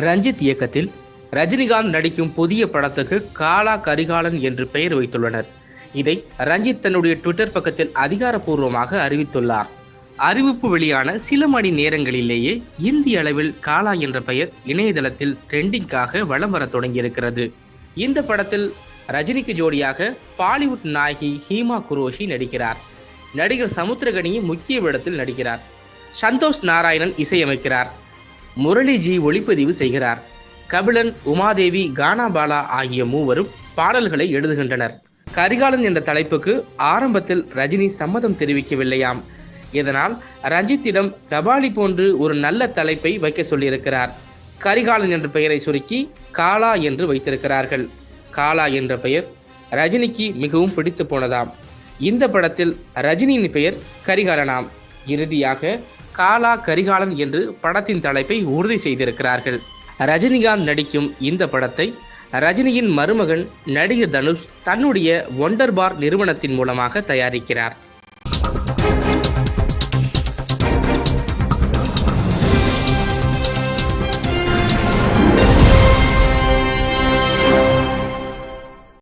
ரஞ்சித் இயக்கத்தில் ரஜினிகாந்த் நடிக்கும் புதிய படத்துக்கு காலா கரிகாலன் என்று பெயர் வைத்துள்ளனர். இதை ரஞ்சித் தன்னுடைய ட்விட்டர் பக்கத்தில் அதிகாரப்பூர்வமாக அறிவித்துள்ளார். அறிவிப்பு வெளியான சில மணி நேரங்களிலேயே இந்திய அளவில் காலா என்ற பெயர் இணையதளத்தில் ட்ரெண்டிங்காக வலம் வர தொடங்கியிருக்கிறது. இந்த படத்தில் ரஜினிக்கு ஜோடியாக பாலிவுட் நாயகி ஹீமா குரோஷி நடிக்கிறார். நடிகர் சமுத்திரகனி முக்கிய வேடத்தில் நடிக்கிறார். சந்தோஷ் நாராயணன் இசையமைக்கிறார். முரளிஜி ஒளிப்பதிவு செய்கிறார். கபிலன் உமாதேவி கானாபாலா ஆகிய மூவரும் பாடல்களை எழுதுகின்றனர். கரிகாலன் என்ற தலைப்புக்கு ஆரம்பத்தில் ரஜினி சம்மதம் தெரிவிக்கவில்லையாம். இதனால் ரஞ்சித்திடம் கபாலி போன்று ஒரு நல்ல தலைப்பை வைக்க சொல்லியிருக்கிறார். கரிகாலன் என்ற பெயரை சுருக்கி காலா என்று வைத்திருக்கிறார்கள். காலா என்ற பெயர் ரஜினிக்கு மிகவும் பிடித்து போனதாம். இந்த படத்தில் ரஜினியின் பெயர் கரிகாலனாம். இறுதியாக காலா கரிகாலன் என்று படத்தின் தலைப்பை உறுதி செய்திருக்கிறார்கள். ரஜினிகாந்த் நடிக்கும் இந்த படத்தை ரஜினியின் மருமகன் நடிகர் தனுஷ் தன்னுடைய ஒண்டர் பார் நிறுவனத்தின் மூலமாக தயாரிக்கிறார்.